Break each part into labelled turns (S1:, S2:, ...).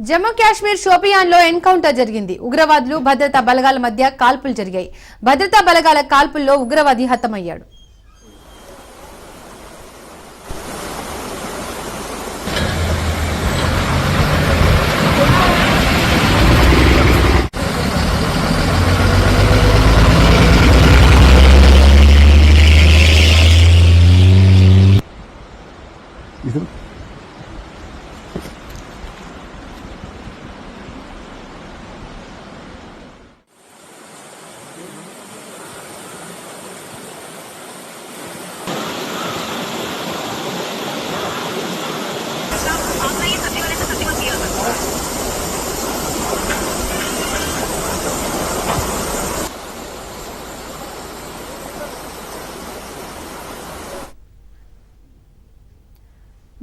S1: జమ్మూ కాశ్మీర్ షోపియాన్లో ఎన్కౌంటర్ జరిగింది. ఉగ్రవాదులు భద్రతా బలగాల మధ్య కాల్పులు జరిగాయి. భద్రతా బలగాల కాల్పుల్లో ఉగ్రవాది హతమయ్యాడు.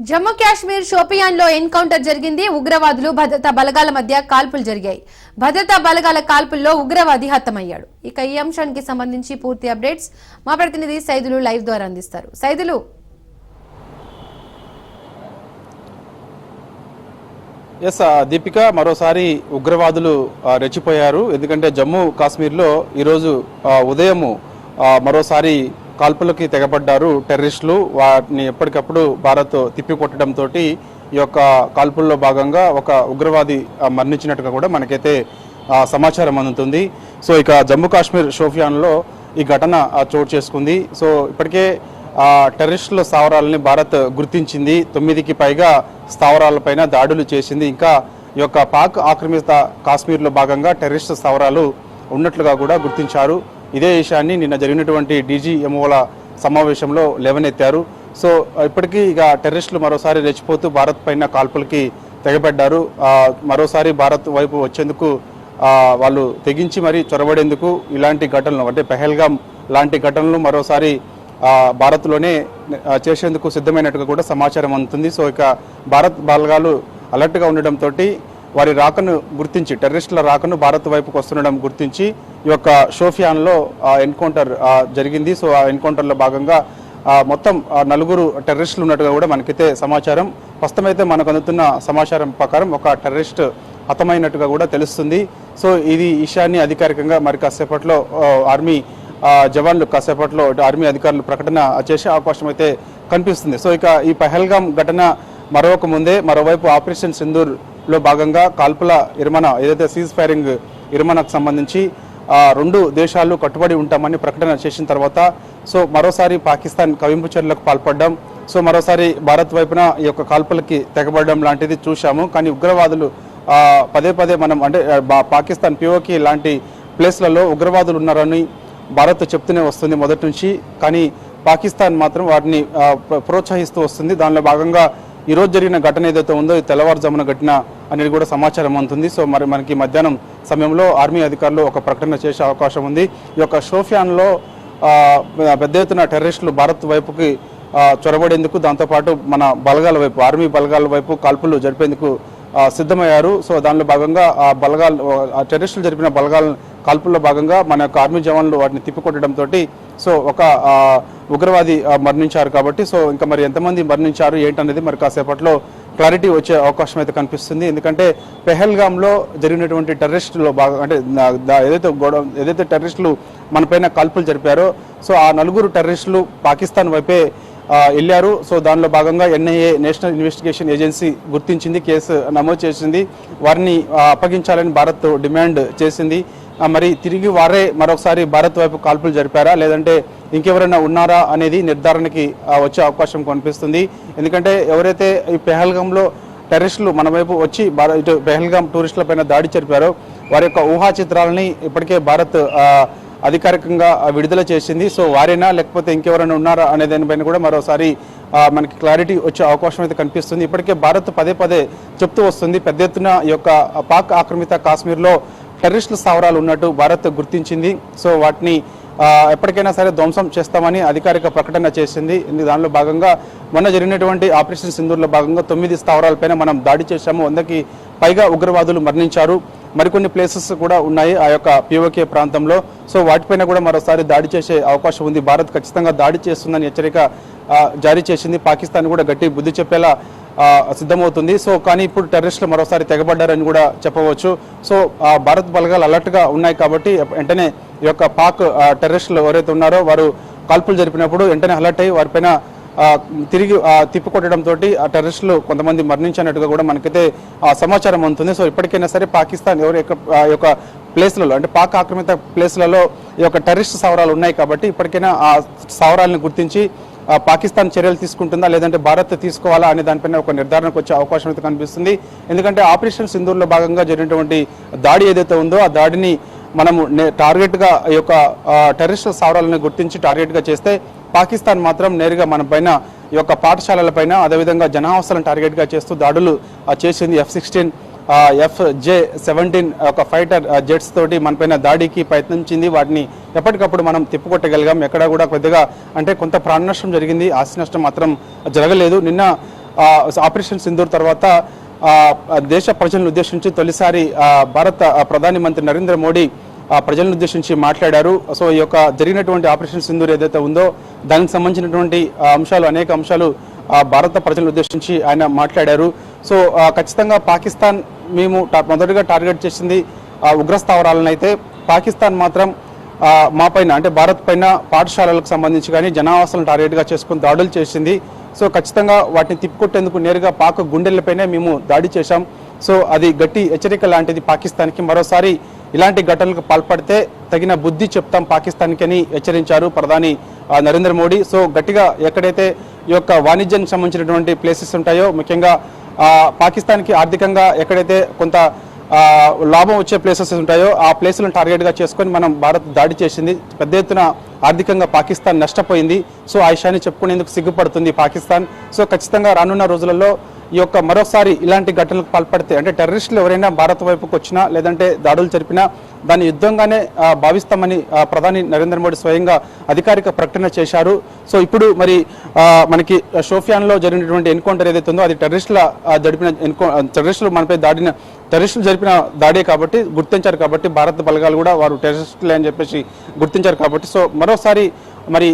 S1: జమ్మూ కాశ్మీర్ షోపియాన్లో ఎన్కౌంటర్ జరిగింది. ఉగ్రవాదులు భద్రతా బలగాల మధ్య కాల్పులు జరిగాయి. భద్రతా బలగాల కాల్పుల్లో ఉగ్రవాది హతమయ్యాడు. ఇక ఈ అంశానికి సంబంధించి పూర్తి అప్డేట్స్ మా ప్రతినిధి సైదులు లైవ్ ద్వారా అందిస్తారు. సైదులు.
S2: ఎస్ uh, దీపిక మరోసారి ఉగ్రవాదులు uh, రెచ్చిపోయారు. ఎందుకంటే జమ్మూ కాశ్మీర్లో ఈరోజు uh, ఉదయము మరోసారి కాల్పులకి తెగబడ్డారు టెర్రరిస్టులు. వాటిని ఎప్పటికప్పుడు భారత్ తిప్పికొట్టడంతో ఈ యొక్క కాల్పుల్లో భాగంగా ఒక ఉగ్రవాది మరణించినట్టుగా కూడా మనకైతే సమాచారం అందుతుంది. సో ఇక జమ్మూ కాశ్మీర్ షోఫియాన్లో ఈ ఘటన చోటు చేసుకుంది. సో ఇప్పటికే టెర్రరిస్టుల స్థావరాలని భారత్ గుర్తించింది. తొమ్మిదికి పైగా స్థావరాలపైన దాడులు చేసింది. ఇంకా ఈ యొక్క పాక్ ఆక్రమిత కాశ్మీర్లో భాగంగా టెర్రరిస్ట్ స్థావరాలు ఉన్నట్లుగా కూడా గుర్తించారు. ఇదే విషయాన్ని నిన్న జరిగినటువంటి డీజీఎంఓల సమావేశంలో లేవనెత్తారు. సో ఇప్పటికీ ఇక టెర్రరిస్టులు మరోసారి రెచ్చిపోతూ భారత్ పైన కాల్పులకి తెగబడ్డారు. మరోసారి భారత్ వైపు వచ్చేందుకు వాళ్ళు తెగించి మరీ చొరబడేందుకు ఇలాంటి ఘటనలు అంటే పెహల్గాం లాంటి ఘటనలు మరోసారి భారత్లోనే చేసేందుకు సిద్ధమైనట్టుగా కూడా సమాచారం అందుతుంది. సో ఇక భారత్ బాలగాలు అలర్ట్గా ఉండడంతో వారి రాకను గుర్తించి టెర్రరిస్టుల రాకను భారత్ వైపుకు వస్తుండడం గుర్తించి ఈ యొక్క షోఫియాన్లో ఎన్కౌంటర్ జరిగింది. సో ఆ ఎన్కౌంటర్లో భాగంగా మొత్తం ఆ, నలుగురు టెర్రరిస్టులు ఉన్నట్టుగా కూడా మనకైతే సమాచారం. ప్రస్తుతమైతే మనకు అందుతున్న సమాచారం ప్రకారం ఒక టెర్రరిస్ట్ హతమైనట్టుగా కూడా తెలుస్తుంది. సో ఇది ఈశాన్య విషయాన్ని అధికారికంగా మరి కాసేపట్లో ఆర్మీ జవాన్లు కాసేపట్లో ఆర్మీ అధికారులు ప్రకటన చేసే అవకాశం అయితే కనిపిస్తుంది. సో ఇక ఈ పహల్గామ్ ఘటన మరొక ముందే మరోవైపు ఆపరేషన్ సింధూర్ లో భాగంగా కాల్పుల ఇరమణ ఏదైతే సీజ్ ఫైరింగ్ ఇరమణకు సంబంధించి రెండు దేశాలు కట్టుబడి ఉంటామని ప్రకటన చేసిన తర్వాత సో మరోసారి పాకిస్తాన్ కవింపు చర్యలకు పాల్పడడం సో మరోసారి భారత్ వైపున ఈ యొక్క కాల్పులకి తెగబడడం లాంటిది చూశాము. కానీ ఉగ్రవాదులు పదే పదే మనం అంటే బా- పాకిస్తాన్ పిఓకి లాంటి ప్లేస్లలో ఉగ్రవాదులు ఉన్నారని భారత్ చెప్తూనే వస్తుంది మొదటి నుంచి. కానీ పాకిస్తాన్ మాత్రం వాటిని ప్రోత్సహిస్తూ వస్తుంది. దానిలో భాగంగా ఈరోజు జరిగిన ఘటన ఏదైతే ఉందో తెల్లవారుజామున ఘటన అనేది కూడా సమాచారం అందుతుంది. సో మరి మనకి మధ్యాహ్నం సమయంలో ఆర్మీ అధికారులు ఒక ప్రకటన చేసే అవకాశం ఉంది. ఈ యొక్క షోఫియాన్లో పెద్ద ఎత్తున టెర్రరిస్టులు భారత్ వైపుకి చొరబడేందుకు దాంతోపాటు మన బలగాల వైపు ఆర్మీ బలగాల వైపు కాల్పులు జరిపేందుకు సిద్ధమయ్యారు. సో దానిలో భాగంగా ఆ బలగాలు ఆ టెర్రరిస్టులు జరిపిన బలగాల కాల్పుల్లో భాగంగా మన యొక్క ఆర్మీ జవాన్లు వాటిని తిప్పికొట్టడంతో సో ఒక ఉగ్రవాది మరణించారు కాబట్టి సో ఇంకా మరి ఎంతమంది మరణించారు ఏంటనేది మరి కాసేపట్లో క్లారిటీ వచ్చే అవకాశం అయితే కనిపిస్తుంది. ఎందుకంటే పెహల్గాంలో జరిగినటువంటి టెర్రరిస్టులో భాగం అంటే ఏదైతే గొడవ ఏదైతే టెర్రరిస్టులు మనపైన కాల్పులు జరిపారో సో ఆ నలుగురు టెర్రరిస్టులు పాకిస్తాన్ వైపే వెళ్ళారు. సో దానిలో భాగంగా ఎన్ఐఏ నేషనల్ ఇన్వెస్టిగేషన్ ఏజెన్సీ గుర్తించింది కేసు నమోదు చేసింది. వారిని అప్పగించాలని భారత్ డిమాండ్ చేసింది. మరి తిరిగి వారే మరొకసారి భారత్ వైపు కాల్పులు జరిపారా? లేదంటే ఇంకెవరైనా ఉన్నారా అనేది నిర్ధారణకి వచ్చే అవకాశం కనిపిస్తుంది. ఎందుకంటే ఎవరైతే ఈ పెహల్గంలో టెర్రరిస్టులు మన వైపు వచ్చి భారత్ ఇటు పెహల్గాం టూరిస్టులపైన దాడి జరిపారో వారి యొక్క ఊహా చిత్రాలని ఇప్పటికే భారత్ అధికారికంగా విడుదల చేసింది. సో వారేనా లేకపోతే ఇంకెవరైనా ఉన్నారా అనే దానిపైన కూడా మరోసారి మనకి క్లారిటీ వచ్చే అవకాశం అయితే కనిపిస్తుంది. ఇప్పటికే భారత్ పదే పదే చెప్తూ వస్తుంది పెద్ద ఎత్తున ఈ యొక్క పాక్ ఆక్రమిత కాశ్మీర్లో టెర్రరిస్టుల స్థావరాలు ఉన్నట్టు భారత్ గుర్తించింది. సో వాటిని ఎప్పటికైనా సరే ధ్వంసం చేస్తామని అధికారిక ప్రకటన చేసింది. దానిలో భాగంగా మొన్న జరిగినటువంటి ఆపరేషన్ సింధూర్లో భాగంగా తొమ్మిది స్థావరాలపైన మనం దాడి చేశాము. వందకి పైగా ఉగ్రవాదులు మరణించారు. మరికొన్ని ప్లేసెస్ కూడా ఉన్నాయి ఆ యొక్క పిఓకే ప్రాంతంలో. సో వాటిపైన కూడా మరోసారి దాడి చేసే అవకాశం ఉంది. భారత్ ఖచ్చితంగా దాడి చేస్తుందని హెచ్చరిక జారీ చేసింది. పాకిస్తాన్ కూడా గట్టి బుద్ధి చెప్పేలా సిద్ధమవుతుంది. సో కానీ ఇప్పుడు టెర్రరిస్టులు మరోసారి తెగబడ్డారని కూడా చెప్పవచ్చు. సో ఆ, భారత్ బలగాలు అలర్ట్గా ఉన్నాయి కాబట్టి వెంటనే ఈ యొక్క పాక్ టెర్రరిస్టులు ఎవరైతే ఉన్నారో వారు కాల్పులు జరిపినప్పుడు వెంటనే అలర్ట్ అయ్యి వారిపైన తిరిగి తిప్పికొట్టడంతో ఆ టెర్రరిస్టులు కొంతమంది మరణించినట్టుగా కూడా మనకైతే సమాచారం అందుతుంది. సో ఇప్పటికైనా సరే పాకిస్తాన్ ఎవరు యొక్క ఆ యొక్క ప్లేస్లలో అంటే పాక్ ఆక్రమిత ప్లేస్లలో ఈ యొక్క టెర్రరిస్ట్ సవరాలు ఉన్నాయి కాబట్టి ఇప్పటికైనా ఆ స్థావరాలను గుర్తించి పాకిస్తాన్ చర్యలు తీసుకుంటుందా లేదంటే భారత్ తీసుకోవాలా అనే దానిపైన ఒక నిర్ధారణకు వచ్చే అవకాశం అయితే కనిపిస్తుంది. ఎందుకంటే ఆపరేషన్ సింధూర్లో భాగంగా జరిగినటువంటి దాడి ఏదైతే ఉందో ఆ దాడిని మనము నే- టార్గెట్గా ఈ యొక్క ఆ, టెర్రరిస్ట్ స్థావరాలను గుర్తించి టార్గెట్గా చేస్తే పాకిస్తాన్ మాత్రం నేరుగా మన పైన ఈ యొక్క పాఠశాలలపైన అదేవిధంగా జనావాసాలను టార్గెట్గా చేస్తూ దాడులు చేసింది F sixteen F J seventeen ఒక ఫైటర్ జెట్స్ తోటి మనపైన దాడికి ప్రయత్నించింది. వాటిని ఎప్పటికప్పుడు మనం తిప్పుకొట్టగలిగాం. ఎక్కడ కూడా కొద్దిగా అంటే కొంత ప్రాణ నష్టం జరిగింది. ఆస్తి నష్టం మాత్రం జరగలేదు. నిన్న ఆపరేషన్ సింధూర్ తర్వాత దేశ ప్రజలను ఉద్దేశించి తొలిసారి భారత ప్రధాని మంత్రి నరేంద్ర మోడీ ప్రజలను ఉద్దేశించి మాట్లాడారు. సో ఈ యొక్క జరిగినటువంటి ఆపరేషన్ సింధూర్ ఏదైతే ఉందో దానికి సంబంధించినటువంటి అంశాలు అనేక అంశాలు భారత ప్రజలను ఉద్దేశించి ఆయన మాట్లాడారు. సో ఖచ్చితంగా పాకిస్తాన్ మేము మొదటగా టార్గెట్ చేసింది ఉగ్రస్థావరాలనైతే. అయితే పాకిస్తాన్ మాత్రం మా పైన అంటే భారత్ పైన పాఠశాలలకు సంబంధించి కానీ జనావాసాలను టార్గెట్గా చేసుకుని దాడులు చేసింది. సో ఖచ్చితంగా వాటిని తిప్పుకొట్టేందుకు నేరుగా పాక గుండెలపైనే మేము దాడి చేశాం. సో అది గట్టి హెచ్చరిక లాంటిది పాకిస్తాన్కి. మరోసారి ఇలాంటి ఘటనలకు పాల్పడితే తగిన బుద్ధి చెప్తాం పాకిస్తాన్కి అని హెచ్చరించారు ప్రధాని నరేంద్ర మోడీ. సో గట్టిగా ఎక్కడైతే ఈ యొక్క వాణిజ్యానికి సంబంధించినటువంటి ప్లేసెస్ ఉంటాయో ముఖ్యంగా పాకిస్తాన్కి ఆర్థికంగా ఎక్కడైతే కొంత లాభం వచ్చే ప్లేసెస్ ఉంటాయో ఆ ప్లేసులను టార్గెట్గా చేసుకొని మనం భారత్ దాడి చేసింది. పెద్ద ఎత్తున ఆర్థికంగా పాకిస్తాన్ నష్టపోయింది. సో ఆ విషయాన్ని చెప్పుకునేందుకు సిగ్గుపడుతుంది పాకిస్తాన్. సో ఖచ్చితంగా రానున్న రోజులలో ఈ యొక్క మరోసారి ఇలాంటి ఘటనలకు పాల్పడితే అంటే టెర్రరిస్టులు ఎవరైనా భారత్ వైపుకు వచ్చినా లేదంటే దాడులు జరిపినా దాన్ని యుద్ధంగానే భావిస్తామని ప్రధాని నరేంద్ర మోడీ స్వయంగా అధికారిక ప్రకటన చేశారు. సో ఇప్పుడు మరి మనకి షోఫియాన్లో జరిగినటువంటి ఎన్కౌంటర్ ఏదైతే ఉందో అది టెర్రరిస్టుల జరిపిన ఎన్కౌ టెర్రరిస్టులు మనపై దాడిన టెర్రరిస్టులు జరిపిన దాడే కాబట్టి గుర్తించారు కాబట్టి భారత బలగాలు కూడా వారు టెర్రరిస్టులే అని చెప్పేసి గుర్తించారు కాబట్టి. సో మరోసారి మరి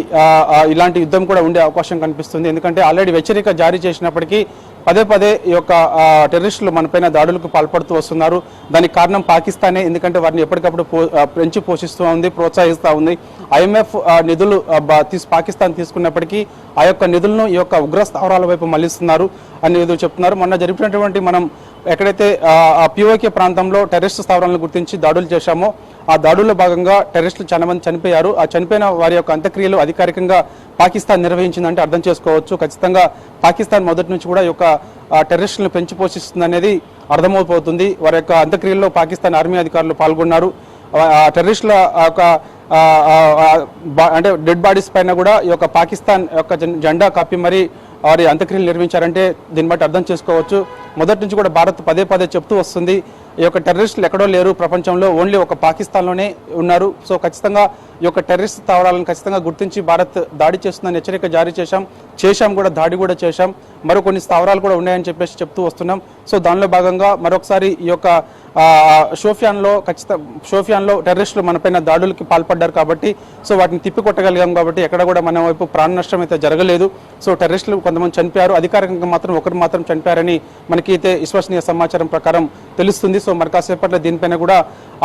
S2: ఇలాంటి యుద్ధం కూడా ఉండే అవకాశం కనిపిస్తుంది. ఎందుకంటే ఆల్రెడీ హెచ్చరిక జారీ చేసినప్పటికీ పదే పదే ఈ యొక్క ఆ, టెర్రరిస్టులు మనపైన దాడులకు పాల్పడుతూ వస్తున్నారు. దానికి కారణం పాకిస్తానే ఎందుకంటే వారిని ఎప్పటికప్పుడు పో పెంచి పోషిస్తూ ఉంది ప్రోత్సహిస్తూ ఉంది. ఐఎంఎఫ్ నిధులు బా- తీసు పాకిస్తాన్ తీసుకున్నప్పటికీ ఆ యొక్క నిధులను ఈ యొక్క ఉగ్ర స్థావరాల వైపు మళ్ళిస్తున్నారు అని చెప్తున్నారు. మొన్న జరిపినటువంటి మనం ఎక్కడైతే పిఓకే ప్రాంతంలో టెర్రరిస్ట్ స్థావరాలను గుర్తించి దాడులు చేశామో ఆ దాడుల్లో భాగంగా టెర్రరిస్టులు చాలా మంది చనిపోయారు. ఆ చనిపోయిన వారి యొక్క అంత్యక్రియలు అధికారికంగా పాకిస్తాన్ నిర్వహించిందంటే అర్థం చేసుకోవచ్చు. ఖచ్చితంగా పాకిస్తాన్ మొదటి నుంచి కూడా ఈ యొక్క టెర్రరిస్టులను పెంచి పోషిస్తుంది అనేది అర్థమైపోతుంది వారి యొక్క అంత్యక్రియల్లో పాకిస్తాన్ ఆర్మీ అధికారులు పాల్గొన్నారు. ఆ టెర్రరిస్టుల యొక్క అంటే డెడ్ బాడీస్ పైన కూడా ఈ యొక్క పాకిస్తాన్ యొక్క జెండా కప్పి మరి వారి అంత్యక్రియలు నిర్వహించారంటే దీన్ని బట్టి అర్థం చేసుకోవచ్చు. మొదటి నుంచి కూడా భారత్ పదే పదే చెప్తూ వస్తుంది. ఈ యొక్క టెర్రరిస్టులు ఎక్కడో లేరు. ప్రపంచంలో ఓన్లీ ఒక పాకిస్తాన్లోనే ఉన్నారు. సో ఖచ్చితంగా ఈ యొక్క టెర్రరిస్ట్ స్థావరాలను ఖచ్చితంగా గుర్తించి భారత్ దాడి చేస్తుందని హెచ్చరిక జారీ చేశాం. చేశాం కూడా దాడి కూడా చేశాం. మరో కొన్ని స్థావరాలు కూడా ఉన్నాయని చెప్పేసి చెప్తూ వస్తున్నాం. సో దానిలో భాగంగా మరొకసారి ఈ యొక్క షోఫియాన్లో ఖచ్చితంగా షోఫియాన్లో టెర్రరిస్టులు మనపైన దాడులకి పాల్పడ్డారు కాబట్టి సో వాటిని తిప్పికొట్టగలిగాం కాబట్టి ఎక్కడ కూడా మన వైపు ప్రాణ నష్టం అయితే జరగలేదు. సో టెర్రరిస్టులు కొంతమంది చనిపోయారు. అధికారికంగా మాత్రం ఒకరు మాత్రం చనిపోయారని మనకి అయితే విశ్వసనీయ సమాచారం ప్రకారం తెలుస్తుంది. సో మరి కాసేపట్లో దీనిపైన కూడా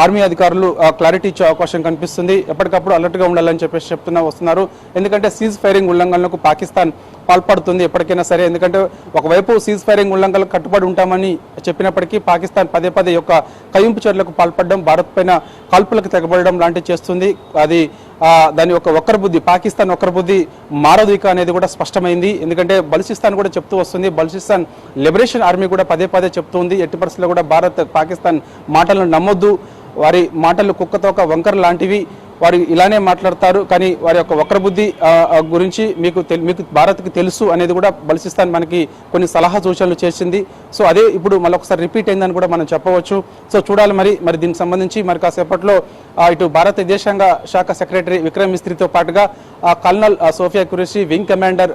S2: ఆర్మీ అధికారులు క్లారిటీ ఇచ్చే అవకాశం కనిపిస్తుంది. ఎప్పటికప్పుడు అలర్ట్గా ఉండాలని చెప్పేసి చెప్తున్నా వస్తున్నారు. ఎందుకంటే సీజ్ ఫైరింగ్ ఉల్లంఘనలకు పాకిస్తాన్ పాల్పడుతుంది ఎప్పటికైనా సరే. ఎందుకంటే ఒకవైపు సీజ్ ఫైరింగ్ ఉల్లంఘనలకు కట్టుబడి ఉంటామని చెప్పినప్పటికీ పాకిస్తాన్ పదే పదే యొక్క కయింపు చర్యలకు పాల్పడడం భారత్ పైన కాల్పులకు తెగబడడం లాంటివి చేస్తుంది. అది దాని యొక్క ఒక్కరి బుద్ధి పాకిస్తాన్ ఒక్కరి బుద్ధి మారదు ఇక అనేది కూడా స్పష్టమైంది. ఎందుకంటే బలుచిస్తాన్ కూడా చెప్తూ వస్తుంది. బలుచిస్తాన్ లిబరేషన్ ఆర్మీ కూడా పదే పదే చెప్తుంది. ఎట్టి పరిస్థితుల్లో కూడా భారత్ పాకిస్తాన్ మాటలను నమ్మొద్దు. వారి మాటలు కుక్కతో ఒక వంకర లాంటివి. వారు ఇలానే మాట్లాడతారు కానీ వారి యొక్క వక్ర బుద్ధి గురించి మీకు తెల్- మీకు భారత్కి తెలుసు అనేది కూడా బలిసిస్తాన్ మనకి కొన్ని సలహా సూచనలు చేసింది. సో అదే ఇప్పుడు మళ్ళీ ఒకసారి రిపీట్ అయిందని కూడా మనం చెప్పవచ్చు. సో చూడాలి మరి మరి దీనికి సంబంధించి మరి కాసేపట్లో ఇటు భారత విదేశాంగ శాఖ సెక్రటరీ విక్రమ్ మిస్త్రితో పాటుగా colonel Sofiya Qureshi wing commander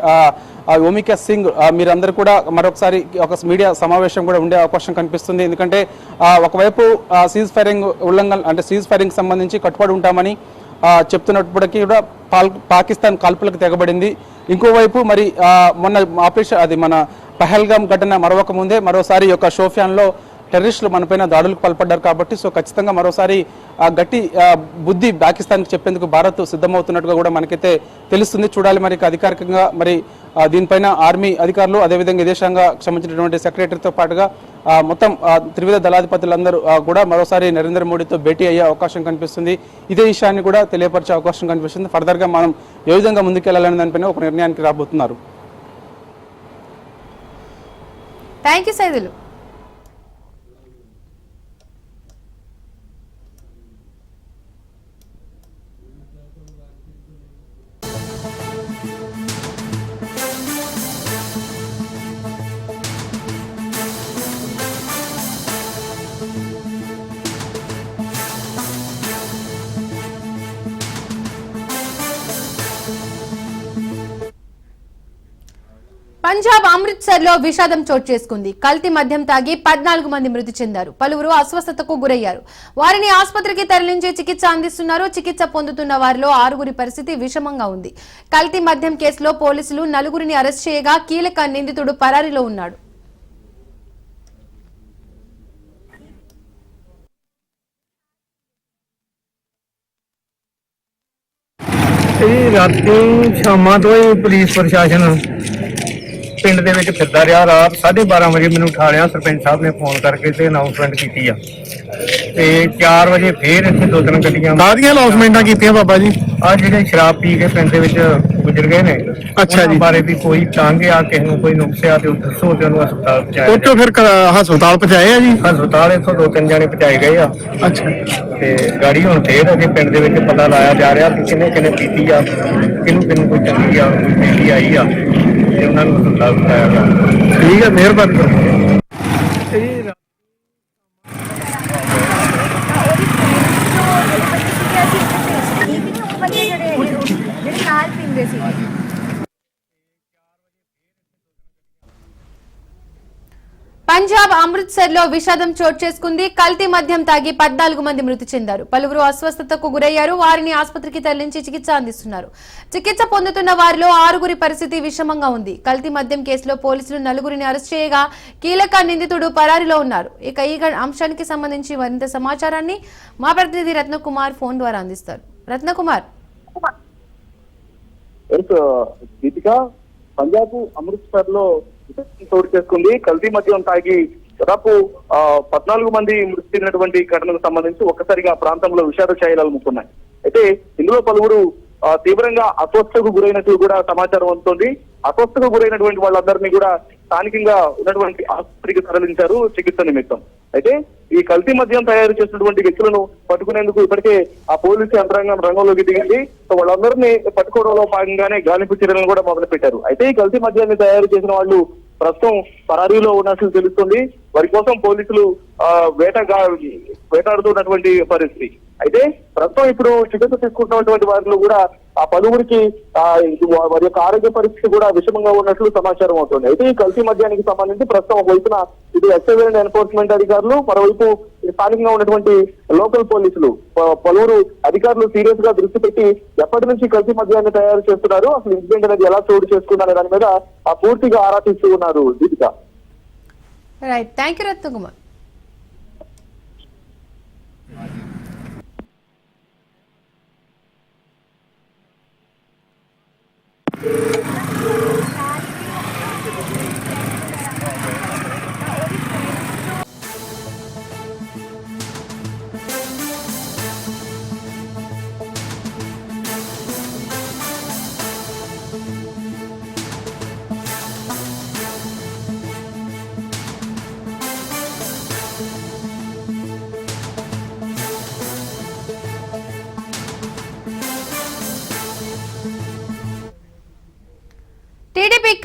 S2: Vyomika Singh మీరందరూ కూడా మరొకసారి ఒక మీడియా సమావేశం కూడా ఉండే అవకాశం కనిపిస్తుంది. ఎందుకంటే ఒకవైపు సీజ్ ఫైరింగ్ ఉల్లంఘన అంటే సీజ్ ఫైరింగ్ సంబంధించి కట్టుబడి ఉంటామని చెప్తున్నప్పటికీ కూడా పాల్ పాకిస్తాన్ కాల్పులకు తెగబడింది. ఇంకోవైపు మరి మొన్న ఆపరేషన్ అది మన పహల్గామ్ ఘటన మరొక ముందే మరోసారి యొక్క షోఫియాన్లో టెర్రరిస్టులు మనపైన దాడులకు పాల్పడ్డారు కాబట్టి సో ఖచ్చితంగా మరోసారి గట్టి బుద్ధి పాకిస్తాన్కి చెప్పేందుకు భారత్ సిద్ధమవుతున్నట్టుగా కూడా మనకైతే తెలుస్తుంది. చూడాలి మరి అధికారికంగా మరి దీనిపైన ఆర్మీ అధికారులు అదేవిధంగా విదేశాంగ సంబంధించినటువంటి సెక్రటరీతో పాటుగా మొత్తం త్రివిధ దళాధిపతులందరూ కూడా మరోసారి నరేంద్ర మోడీతో భేటీ అయ్యే అవకాశం కనిపిస్తుంది. ఇదే విషయాన్ని కూడా తెలియపరిచే అవకాశం కనిపిస్తుంది. ఫర్దర్గా మనం ఏ విధంగా ముందుకెళ్ళాలనే దానిపైన ఒక నిర్ణయానికి రాబోతున్నారు.
S1: థ్యాంక్ యూ సైదులు పంజాబ్ అమృత్సర్ లో విషాదం చోటు చేసుకుంది కల్తీ మద్యం తాగి పద్నాలుగు మంది మృతి చెందారు పలువురు అస్వస్థతకు గురయ్యారు వారిని ఆసుపత్రికి తరలించి చికిత్స అందిస్తున్నారు చికిత్స పొందుతున్న వారిలో ఆరుగురి పరిస్థితి విషమంగా ఉంది కల్తీ మద్యం కేసులో పోలీసులు నలుగురిని అరెస్ట్ చేయగా కీలక నిందితుడు పరారీలో ఉన్నాడు
S3: ਇਹ ਰਾਤੀ ਸ਼ਾਮਾਂ ਤੋਂ ਹੀ ਪੁਲਿਸ ਪ੍ਰਸ਼ਾਸਨ ਪਿੰਡ ਦੇ ਵਿੱਚ ਫਿਰਦਾ ਰਿਹਾ ਰਾਤ 12:30 ਵਜੇ ਮੈਨੂੰ ਉਠਾ ਲਿਆ ਸਰਪੰਚ ਸਾਹਿਬ ਨੇ ਫੋਨ ਕਰਕੇ ਤੇ ਅਨਾਉਂਸਮੈਂਟ ਕੀਤੀ ਆ। ਤੇ 4 ਵਜੇ ਫੇਰ ਇੱਥੇ ਦੋ ਤਿੰਨ ਗੱਡੀਆਂ
S4: ਕਾਹਦੀਆਂ ਅਨਾਉਂਸਮੈਂਟਾਂ ਕੀਤੀਆਂ ਬਾਬਾ ਜੀ?
S3: ਆ ਜਿਹੜੇ ਸ਼ਰਾਬ ਪੀ ਕੇ ਪਿੰਡ ਦੇ ਵਿੱਚ ਗੁਜ਼ਰ ਗਏ ਨੇ
S4: ਅੱਛਾ ਜੀ।
S3: ਬਾਰੇ ਵੀ ਕੋਈ ਤੰਗ ਆ ਕਿਸੇ ਨੂੰ ਕੋਈ ਨੁਕਸ ਆ ਤੇ ਦੱਸੋ ਤੇ ਉਹਨੂੰ ਹਸਪਤਾਲ ਪਹੁੰਚਾਇਆ
S4: ਉੱਥੋਂ ਫਿਰ ਹਸਪਤਾਲ ਪਹੁੰਚਾਏ ਆ ਜੀ।
S3: ਹਸਪਤਾਲ ਇੱਥੋਂ ਦੋ ਤਿੰਨ ਜਾਣੇ ਪਹੁੰਚਾਏ ਗਏ ਆ।
S4: ਅੱਛਾ।
S3: ਤੇ ਗਾੜੀ ਹੁਣ ਫੇਰ ਅਜੇ ਪਿੰਡ ਦੇ ਵਿੱਚ ਪਤਾ ਲਾਇਆ ਜਾ ਰਿਹਾ ਕਿ ਕਿਹਨੇ ਕਿਹਨੇ ਪੀਤੀ ਆ ਕਿਹਨੂੰ ਕਿਹਨੂੰ ਕੋਈ ਚੰਗੀ ਆ ਕੋਈ ਪੀਤੀ ਆਈ ਆ। ਤੇ ਉਹਨਾਂ ਨੂੰ ਹਸਪਤਾਲ ਪਹੁੰਚਾਇਆ ਗਿਆ
S4: ਠੀਕ ਹੈ ਮਿਹਰਬਾਨੀ ਇਹ
S5: ਜਿਹੜੇ ਨਾਲ ਪੀਂਦੇ ਸੀਗੇ।
S1: పంజాబ్ అమృత్సర్లో విషాదం చోటు చేసుకుంది. కల్తీ మద్యం తాగి పద్నాలుగు మంది మృతి చెందారు. పలువురు అస్వస్థతకు గురయ్యారు. వారిని ఆసుపత్రికి తరలించి చికిత్స అందిస్తున్నారు. చికిత్స పొందుతున్న వారిలో ఆరుగురి పరిస్థితి విషమంగా ఉంది. కల్తీ మద్యం కేసులో పోలీసులు నలుగురిని అరెస్ట్ చేయగా కీలక నిందితుడు పరారీలో ఉన్నారు. ఇక ఈ అంశానికి సంబంధించి మరింత సమాచారాన్ని మా ప్రతినిధి రత్నకుమార్ ఫోన్ ద్వారా అందిస్తారు. రత్నకుమార్.
S6: దీపిక? పంజాబ్ అమృత్సర్లో చోటు చేసుకుంది కల్తీ మద్యం తాగి దాదాపు ఆ, పద్నాలుగు మంది మృతి చెందినటువంటి ఘటనకు సంబంధించి ఒక్కసారిగా ఆ ప్రాంతంలో విషాద ఛాయలు ముక్కున్నాయి. అయితే ఇందులో పలువురు తీవ్రంగా అస్వస్థకు గురైనట్లు కూడా సమాచారం అందుతోంది. అస్వస్థకు గురైనటువంటి వాళ్ళందరినీ కూడా స్థానికంగా ఉన్నటువంటి ఆసుపత్రికి తరలించారు చికిత్స నిమిత్తం. అయితే ఈ కల్తీ మద్యం తయారు చేసినటువంటి వ్యక్తులను పట్టుకునేందుకు ఇప్పటికే ఆ పోలీసు యంత్రాంగం రంగంలోకి దిగింది. సో వాళ్ళందరినీ పట్టుకోవడంలో భాగంగానే గాలింపు చర్యలను కూడా మొదలు పెట్టారు అయితే ఈ కల్తీ మద్యాన్ని తయారు చేసిన వాళ్ళు ప్రస్తుతం పరారీలో ఉన్నట్లు తెలుస్తుంది. వారి కోసం పోలీసులు వేట వేటగా వేటాడుతున్నటువంటి పరిస్థితి. అయితే ప్రస్తుతం ఇప్పుడు చికిత్స తీసుకుంటున్నటువంటి వారిలో కూడా ఆ పలువురికి వారి యొక్క ఆరోగ్య పరిస్థితి కూడా విషమంగా ఉన్నట్లు సమాచారం అవుతుంది. అయితే ఈ కల్తీ మద్యానికి సంబంధించి ప్రస్తుతం ఒకవైపున ఇది ఎక్సైజ్ అండ్ ఎన్ఫోర్స్మెంట్ అధికారులు మరోవైపు స్థానికంగా ఉన్నటువంటి లోకల్ పోలీసులు పలువురు అధికారులు సీరియస్గా దృష్టి పెట్టి ఎప్పటి నుంచి కల్తీ మద్యాన్ని తయారు చేస్తున్నారు అసలు ఇన్సిడెంట్ అనేది ఎలా చోటు చేసుకున్నారు దాని మీద ఆ పూర్తిగా ఆరా తీస్తూ ఉన్నారు
S1: Deepika. Right thank you Ratnakumar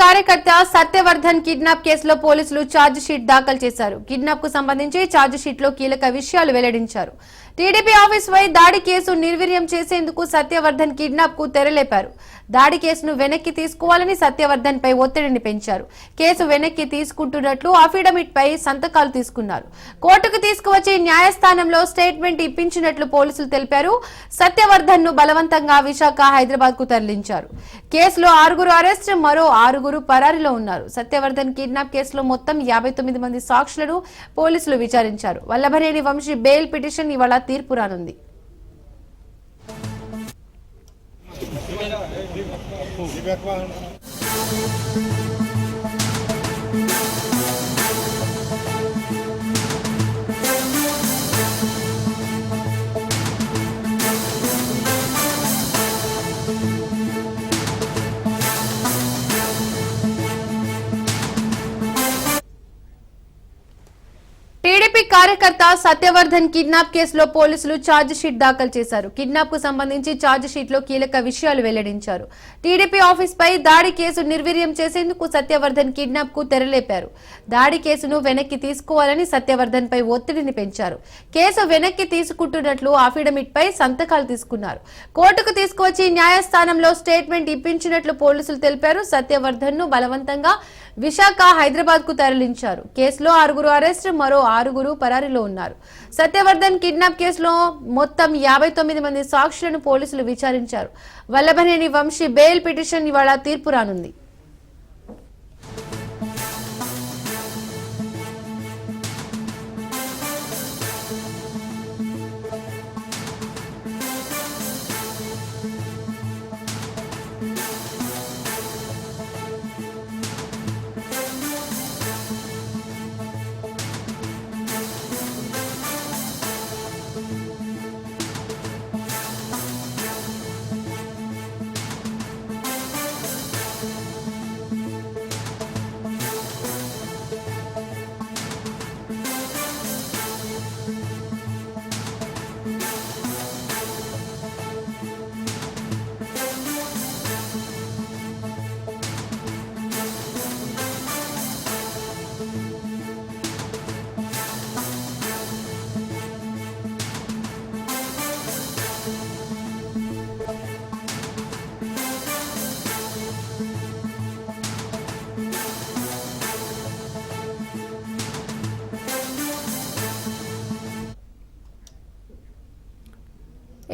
S1: కార్యకర్త సత్యవర్ధన్ కిడ్నాప్ కేసులో పోలీసులు ఛార్జ్ షీట్ దాఖలు చేశారు. కిడ్నాప్కు సంబంధించి ఛార్జ్ షీట్లో కీలక విషయాలు వెల్లడించారు. టీడీపీ ఆఫీస్ పై దాడి కేసు నిర్వీర్యం చేసేందుకు సత్యవర్ధన్ కిడ్నాప్కు తెరలేపారు. దాడి కేసును వెనక్కి తీసుకోవాలని సత్యవర్ధన్ పై ఒత్తిడిని పెంచారు. కేసు వెనక్కి తీసుకుంటున్నట్లు అఫిడవిట్ పై సంతకాలు తీసుకున్నారు. కోర్టుకు తీసుకువచ్చి న్యాయస్థానంలో స్టేట్మెంట్ ఇప్పించినట్లు పోలీసులు తెలిపారు. సత్యవర్ధన్ను బలవంతంగా విశాఖ హైదరాబాద్కు తరలించారు. కేసులో ఆరుగురు అరెస్ట్ మరో ఆరుగురు పరారీలో ఉన్నారు. సత్యవర్ధన్ కిడ్నాప్ కేసులో మొత్తం యాభై తొమ్మిది మంది సాక్షులను పోలీసులు విచారించారు. వల్లభనేని వంశీ బెయిల్ పిటిషన్ ఇవాళ తీర్పు రానుంది. టీడీపీ కార్యకర్త సత్యవర్ధన్ కిడ్నాప్ కేసులో పోలీసులు ఛార్జ్ షీట్ దాఖలు చేశారు. కిడ్నాప్కు సంబంధించి ఛార్జ్ షీట్లో కీలక విషయాలు వెల్లడించారు. టీడీపీ ఆఫీస్ పై దాడి కేసు నిర్వీర్యం చేసేందుకు సత్యవర్ధన్ కిడ్నాప్కు తెరలేపారు. దాడి కేసును వెనక్కి తీసుకోవాలని సత్యవర్ధన్ పై ఒత్తిడిని పెంచారు. కేసు వెనక్కి తీసుకుంటున్నట్లు అఫిడవిట్ పై సంతకాలు తీసుకున్నారు. కోర్టుకు తీసుకువచ్చి న్యాయస్థానంలో స్టేట్మెంట్ ఇప్పించినట్లు పోలీసులు తెలిపారు. సత్యవర్ధన్ను బలవంతంగా విశాఖ హైదరాబాద్కు తరలించారు. కేసులో ఆరుగురు అరెస్ట్ మరో ఆరుగురు పరారీలో ఉన్నారు. సత్యవర్ధన్ కిడ్నాప్ కేసులో మొత్తం యాభై తొమ్మిది మంది సాక్షులను పోలీసులు విచారించారు. వల్లభనేని వంశీ బెయిల్ పిటిషన్ ఇవాళ తీర్పు రానుంది.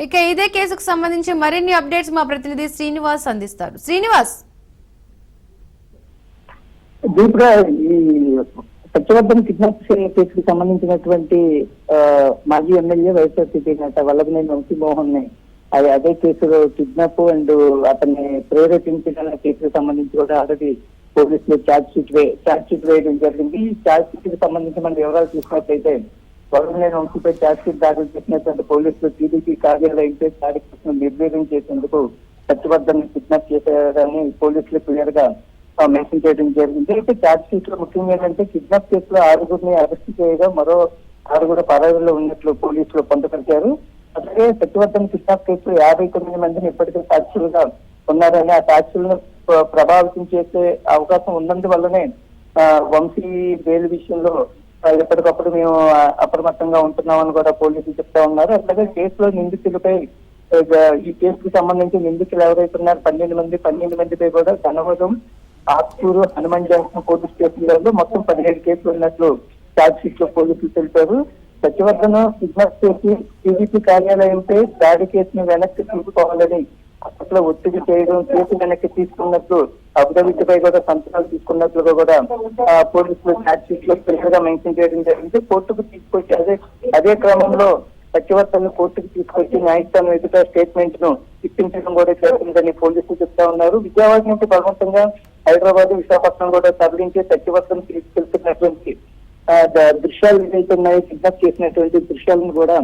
S1: ఇక ఇదే కేసుకు సంబంధించి మరిన్ని అప్డేట్స్ మా ప్రతినిధి శ్రీనివాస్ అందిస్తారు. శ్రీనివాస్!
S7: దీపుగా ఈ సత్యవర్ధన్ కిడ్నాప్ కేసుకు సంబంధించినటువంటి మాజీ ఎమ్మెల్యే వైఎస్ఆర్సీపీ నేత వల్లభనేని వంశీమోహన్ని అది అదే కేసులో కిడ్నాప్ అండ్ అతన్ని ప్రేరేపించిన కేసుకు సంబంధించి కూడా ఆల్రెడీ పోలీసులు ఛార్జ్ షీట్ వే ఛార్జ్ షీట్ వేయడం జరిగింది. ఈ ఛార్జ్ షీట్కి సంబంధించి మన వివరాలు చూసినట్లయితే వల్లభనేని వంశీపై ఛార్జ్షీట్ దాఖలు చేసినటువంటి పోలీసులు టీడీపీ కార్యాలయంపై దాడి నిర్వీర్యం చేసేందుకు సత్యవర్ధన్ కిడ్నాప్ చేశారని పోలీసులు క్లియర్గా మెన్షన్ చేయడం జరిగింది. అయితే ఛార్జ్ షీట్లో ముఖ్యంగా ఏంటంటే కిడ్నాప్ కేసులో ఆరుగురిని అరెస్ట్ చేయగా మరో ఆరుగురు పరారీలో ఉన్నట్లు పోలీసులు పొందపరిచారు అలాగే సత్యవర్ధన్ కిడ్నాప్ కేసులో యాభై తొమ్మిది మందిని ఇప్పటికే సాక్షులుగా ఉన్నారని ఆ సాక్షులను ప్రభావితం చేసే అవకాశం ఉన్నందువల్లనే ఆ, వంశీ బెయిల్ విషయంలో ఎప్పటికప్పుడు మేము అప్రమత్తంగా ఉంటున్నామని కూడా పోలీసులు చెప్తా ఉన్నారు. అట్లాగే కేసులో నిందితులపై ఈ కేసుకు సంబంధించి నిందితులు ఎవరైతే ఉన్నారు పన్నెండు మంది పన్నెండు మందిపై కూడా ధనవరం ఆత్కూరు హనుమాన్ జంక్షన్ పోలీస్ స్టేషన్లలో మొత్తం పదిహేడు కేసులు ఉన్నట్లు ఛార్జ్ షీట్లో పోలీసులు తెలిపారు. సత్యవర్ధన్ సిగ్నల్ చేసి టీడీపీ కార్యాలయంపై దాడి కేసును వెనక్కి తీసుకోవాలని అప్పట్లో ఒత్తిడి చేయడం కేసు వెనక్కి తీసుకున్నట్లు అభివృద్ధిపై కూడా సంతకాలు తీసుకున్నట్లుగా కూడా పోలీసులు ఛార్జ్ షీట్లో క్లియర్గా మెన్షన్ చేయడం జరిగింది. కోర్టుకు తీసుకొచ్చి అదే అదే క్రమంలో సత్యవర్తను కోర్టుకు తీసుకొచ్చి న్యాయస్థానం ఎదుట స్టేట్మెంట్ను ఇప్పించడం కూడా జరుగుతుందని పోలీసులు చెప్తా ఉన్నారు. విజయవాడ నుంచి బలవంతంగా హైదరాబాద్ విశాఖపట్నం కూడా తరలించి సత్యవర్తను తీసుకెళ్తున్నటువంటి దృశ్యాలు ఏదైతే ఉన్నాయో కిడ్నాప్ చేసినటువంటి దృశ్యాలను కూడా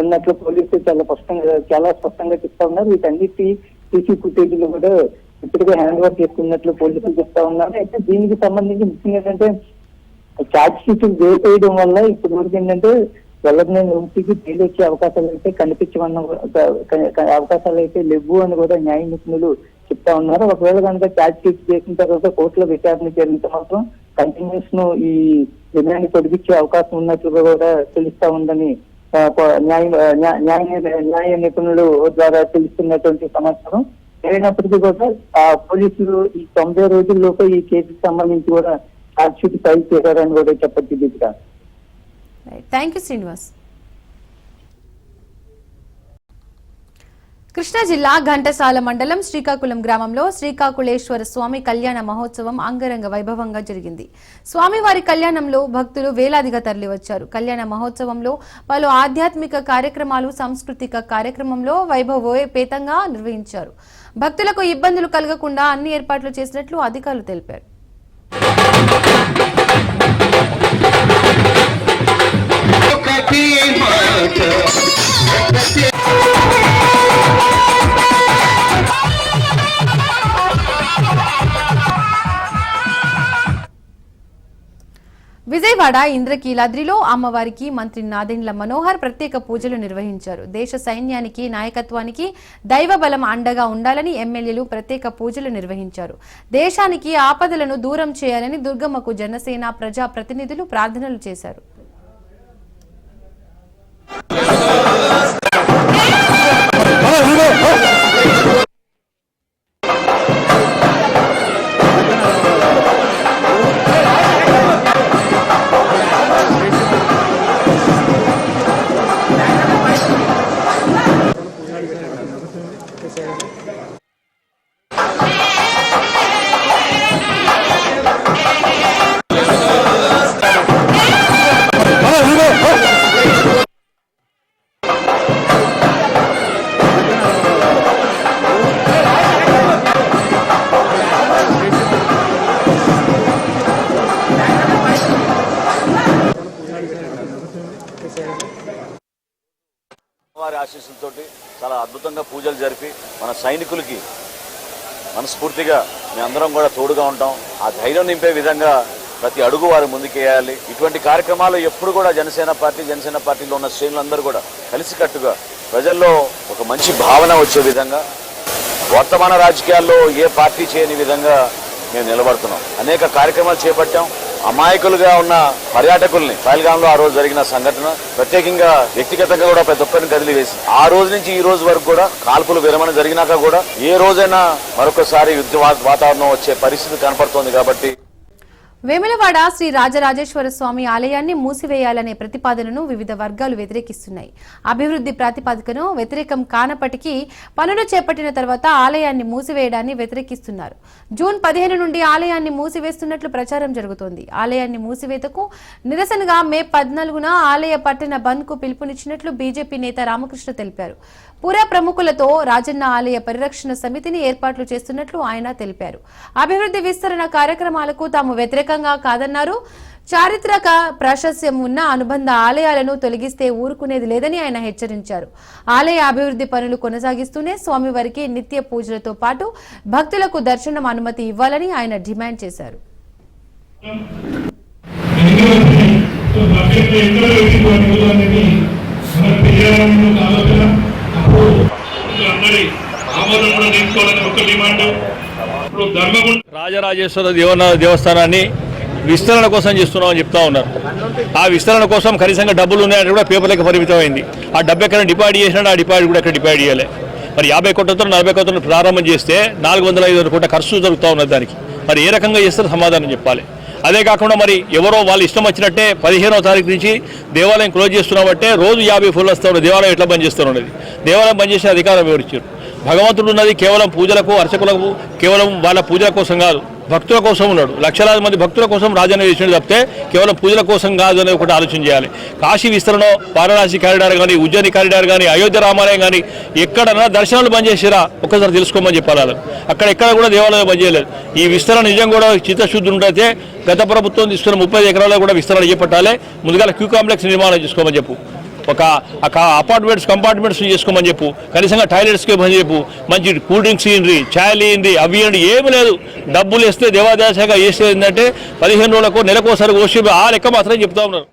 S7: ఉన్నట్లు పోలీసులు చాలా స్పష్టంగా చాలా స్పష్టంగా చెప్తా ఉన్నారు. వీటన్నిటి సీసీ ఫుటేజీలు కూడా ఇప్పటికే హ్యాండ్ ఓవర్ చేసుకున్నట్లు పోలీసులు చెప్తా ఉన్నారు. అయితే దీనికి సంబంధించి ముఖ్యంగా ఏంటంటే ఛార్జ్ షీట్ వేయడం వల్ల ఇప్పుడు వరకు ఏంటంటే వెళ్ళదని వంశీకి జైలు వచ్చే అవకాశాలు అయితే కనిపించమన్న అవకాశాలు అయితే లేవు అని కూడా న్యాయ నిపుణులు చెప్తా ఉన్నారు. ఒకవేళ కనుక ఛార్జ్ షీట్ చేసిన తర్వాత కోర్టులో విచారణ జరిగితే మాత్రం కంటిన్యూస్ను ఈ రిమాండ్ పొడిగించే అవకాశం ఉన్నట్లుగా కూడా తెలుస్తా ఉందని న్యాయ న్యాయ న్యాయ- నిపుణులు ద్వారా తెలుస్తున్నటువంటి సమాచారం అయినప్పటికీ కూడా ఆ పోలీసులు ఈ తొంభై రోజుల్లోపు ఈ కేసుకు సంబంధించి కూడా ఛార్జ్ షీట్ ఫైల్ చేశారని కూడా చెప్పచ్చు దీపిక.
S1: థ్యాంక్ యూ శ్రీనివాస్ కృష్ణా జిల్లా ఘంటసాల మండలం శ్రీకాకుళం గ్రామంలో శ్రీకాకుళేశ్వర స్వామి కళ్యాణ మహోత్సవం అంగరంగ వైభవంగా జరిగింది. స్వామివారి కళ్యాణంలో భక్తులు వేలాదిగా తరలివచ్చారు. కళ్యాణ మహోత్సవంలో పలు ఆధ్యాత్మిక కార్యక్రమాలు సాంస్కృతిక కార్యక్రమంలో వైభవోపేతంగా నిర్వహించారు. భక్తులకు ఇబ్బందులు కలగకుండా అన్ని ఏర్పాట్లు చేసినట్లు అధికారులు తెలిపారు. విజయవాడ ఇంద్రకీలాద్రిలో అమ్మవారికి మంత్రి నాదెండ్ల మనోహర్ ప్రత్యేక పూజలు నిర్వహించారు. దేశ సైన్యానికి నాయకత్వానికి దైవ బలం అండగా ఉండాలని ఎమ్మెల్యేలు ప్రత్యేక పూజలు నిర్వహించారు. దేశానికి ఆపదలను దూరం చేయాలని దుర్గమ్మకు జనసేన ప్రజా ప్రతినిధులు ప్రార్థనలు చేశారు.
S8: సైనికులకి మనస్ఫూర్తిగా మేమందరం కూడా తోడుగా ఉంటాం. ఆ ధైర్యం నింపే విధంగా ప్రతి అడుగు వారు ముందుకేయాలి. ఇటువంటి కార్యక్రమాలు ఎప్పుడు కూడా జనసేన పార్టీ జనసేన పార్టీలో ఉన్న శ్రేణులందరూ కూడా కలిసికట్టుగా ప్రజల్లో ఒక మంచి భావన వచ్చే విధంగా వర్తమాన రాజకీయాల్లో ఏ పార్టీ చేయని విధంగా మేము నిలబడుతున్నాం. అనేక కార్యక్రమాలు చేపట్టాం. అమాయకులుగా ఉన్న పర్యాటకుల్ని పైల్గాంలో ఆ రోజు జరిగిన సంఘటన ప్రత్యేకంగా వ్యక్తిగతంగా కూడా ప్రతి ఒక్కరిని కదిలివేసి ఆ రోజు నుంచి ఈ రోజు వరకు కూడా కాల్పులు విరమణ జరిగినాక కూడా ఏ రోజైనా మరొకసారి యుద్ధ వా- వాతావరణం వచ్చే పరిస్థితి కనపడుతోంది కాబట్టి
S1: వేములవాడ శ్రీ రాజరాజేశ్వర స్వామి ఆలయాన్ని మూసివేయాలనే ప్రతిపాదనను వివిధ వర్గాలు వ్యతిరేకిస్తున్నాయి. అభివృద్ధి ప్రాతిపదికను వ్యతిరేకం కానప్పటికీ పనులు చేపట్టిన తర్వాత ఆలయాన్ని మూసివేయడాన్ని వ్యతిరేకిస్తున్నారు. జూన్ పదిహేను నుండి ఆలయాన్ని మూసివేస్తున్నట్లు ప్రచారం జరుగుతోంది. ఆలయాన్ని మూసివేతకు నిరసనగా మే పద్నాలుగున ఆలయ పట్టణ బంద్కు పిలుపునిచ్చినట్లు బీజేపీ నేత రామకృష్ణ తెలిపారు. పుర ప్రముఖులతో రాజన్న ఆలయ పరిరక్షణ సమితిని ఏర్పాట్లు చేస్తున్నట్లు ఆయన తెలిపారు. అభివృద్ధి విస్తరణ కార్యక్రమాలకు తాము వ్యతిరేకంగా కాదన్నారు. చారిత్రక ప్రాశస్యం ఉన్న అనుబంధ ఆలయాలను తొలగిస్తే ఊరుకునేది లేదని ఆయన హెచ్చరించారు. ఆలయ అభివృద్ధి పనులు కొనసాగిస్తూనే స్వామివారికి నిత్య పూజలతో పాటు భక్తులకు దర్శనం అనుమతి ఇవ్వాలని ఆయన డిమాండ్ చేశారు.
S9: బకెట్
S10: రాజరాజేశ్వర దేవన దేవస్థానాన్ని విస్తరణ కోసం చేస్తున్నామని చెప్తా ఉన్నారు. ఆ విస్తరణ కోసం కనీసంగా డబ్బులు ఉన్నాయని కూడా పేపర్లకు పరిమితమైంది. ఆ డబ్బు ఎక్కడ డిపాజిట్ చేసినా ఆ డిపాజిట్ కూడా ఎక్కడ డిపాజిట్ చేయాలి. మరి యాభై కోట్లతో నలభై కోట్లను ప్రారంభం చేస్తే నాలుగు వందల ఐదు కోట్ల ఖర్చు జరుగుతూ ఉన్నది దానికి. మరి ఏ రకంగా చేస్తారో సమాధానం చెప్పాలి. అదే కాకుండా మరి ఎవరో వాళ్ళు ఇష్టం వచ్చినట్టే పదిహేనవ తారీఖు నుంచి దేవాలయం క్లోజ్ చేస్తున్నామంటే రోజు యాభై ఫుల్ వస్తూ దేవాలయం ఎట్లా బంద్ చేస్తున్నది దేవాలయం బంద్ చేసే అధికారం వివరించారు భగవంతుడు ఉన్నది కేవలం పూజలకు అర్చకులకు కేవలం వాళ్ళ పూజల కోసం కాదు. భక్తుల కోసం ఉన్నాడు. లక్షలాది మంది భక్తుల కోసం రాజన్న చేసినాడు తప్పితే కేవలం పూజల కోసం కాదు అనేది ఒకటి ఆలోచన చేయాలి. కాశీ విస్తరణ వారణాసి కారిడార్ కానీ ఉజ్జయిని కారిడార్ కానీ అయోధ్య రామాలయం కానీ ఎక్కడన్నా దర్శనాలు బంద్ చేసిరా? ఒక్కసారి తెలుసుకోమని చెప్పాలి అక్కడ ఎక్కడ కూడా దేవాలయం బంద్ చేయలేదు. ఈ విస్తరణ నిజం కూడా చిత్తశుద్ధి ఉంటే గత ప్రభుత్వం తీసుకున్న ముప్పై ఎకరాల్లో కూడా విస్తరణ చేపట్టాలి. ముందుగా క్యూ కాంప్లెక్స్ నిర్మాణం చేసుకోమని చెప్పు. ఒక అపార్ట్మెంట్స్ కంపార్ట్మెంట్స్ చేసుకోమని చెప్పు. కనీసంగా టాయిలెట్స్కి పని చెప్పు. మంచి కూల్ డ్రింక్స్ ఇయ్యండి ఛాయలు ఇయ్యండి అవి ఇవ్వండి ఏమి లేదు. డబ్బులు ఇస్తే దేవాదాయ శాఖ చేసేది ఏంటంటే పదిహేను రోజులకు నెలకోసారి కోసి ఆ లెక్క మాత్రం చెప్తా ఉన్నారు.